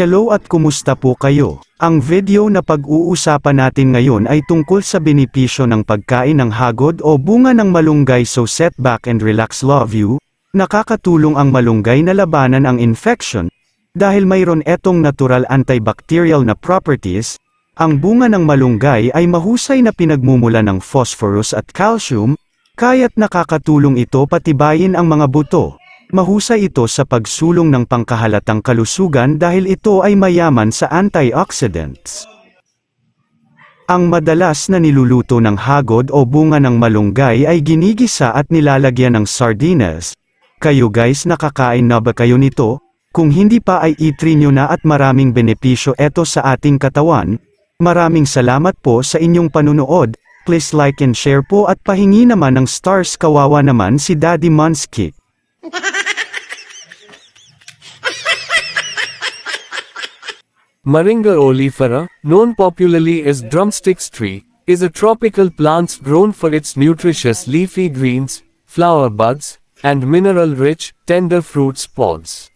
Hello at kumusta po kayo? Ang video na pag-uusapan natin ngayon ay tungkol sa benepisyo ng pagkain ng hagod o bunga ng malunggay so set back and relax love you. Nakakatulong ang malunggay na labanan ang infection. Dahil mayroon etong natural antibacterial na properties, ang bunga ng malunggay ay mahusay na pinagmumula ng phosphorus at calcium, kaya't nakakatulong ito patibayin ang mga buto. Mahusay ito sa pagsulong ng pangkahalatang kalusugan dahil ito ay mayaman sa antioxidants. Ang madalas na niluluto ng hagod o bunga ng malunggay ay ginigisa at nilalagyan ng sardinas. Kayo guys nakakain na ba kayo nito? Kung hindi pa ay itry nyo na at maraming benepisyo eto sa ating katawan. Maraming salamat po sa inyong panunood. Please like and share po at pahingi naman ng stars kawawa naman si Daddy Monski. Moringa oleifera, known popularly as drumsticks tree, is a tropical plant grown for its nutritious leafy greens, flower buds, and mineral-rich, tender fruit pods.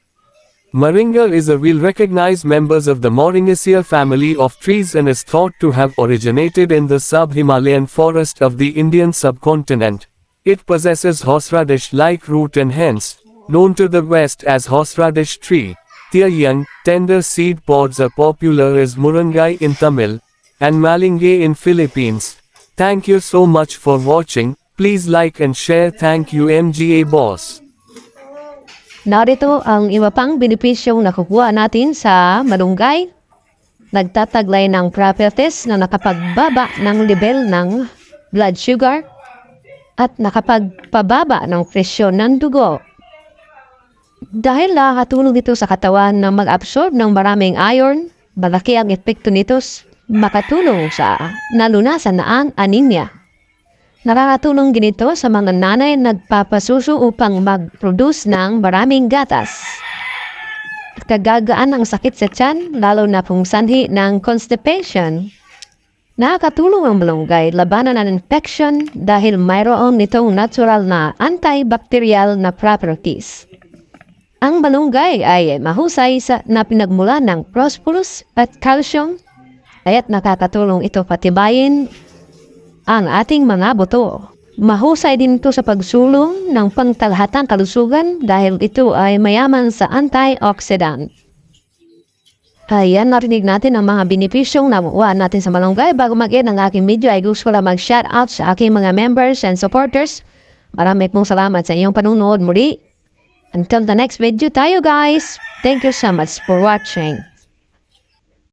Moringa is a well-recognized member of the Moringaceae family of trees and is thought to have originated in the sub-Himalayan forest of the Indian subcontinent. It possesses horseradish-like root and hence, known to the west as horseradish tree. Young, tender seed pods are popular as Murangai in Tamil, and Malingay in Philippines. Thank you so much for watching, please like and share thank you MGA boss. Narito ang iba pang benepisyong nakukuha natin sa malunggay. Nagtataglay ng properties na nakapagbaba ng level ng blood sugar at nakapagpababa ng presyon ng dugo. Dahil nakakatulong dito sa katawan na mag-absorb ng maraming iron, malaki ang epekto nito makatulong sa nalunasan na ang anemia. Nakakatulong ginito sa mga nanay nagpapasuso upang mag-produce ng maraming gatas. Kagagaan ang sakit sa tiyan, lalo na kung sanhi ng constipation. Nakakatulong ang malunggay labanan ng infection dahil mayroon nitong natural na antibacterial na properties. Ang malunggay ay mahusay sa na pinagmula ng phosphorus at calcium, kaya't nakakatulong ito patibayin ang ating mga buto. Mahusay din ito sa pagsulong ng pangkalahatang kalusugan dahil ito ay mayaman sa antioxidant. Ayan, narinig natin ang mga benepisyong namuha natin sa malunggay. Bago mag-end ang aking video, ay gusto ko lang mag-shout out sa aking mga members and supporters. Marami pong salamat sa iyong panunood muli. Until the next video tayo guys. Thank you so much for watching.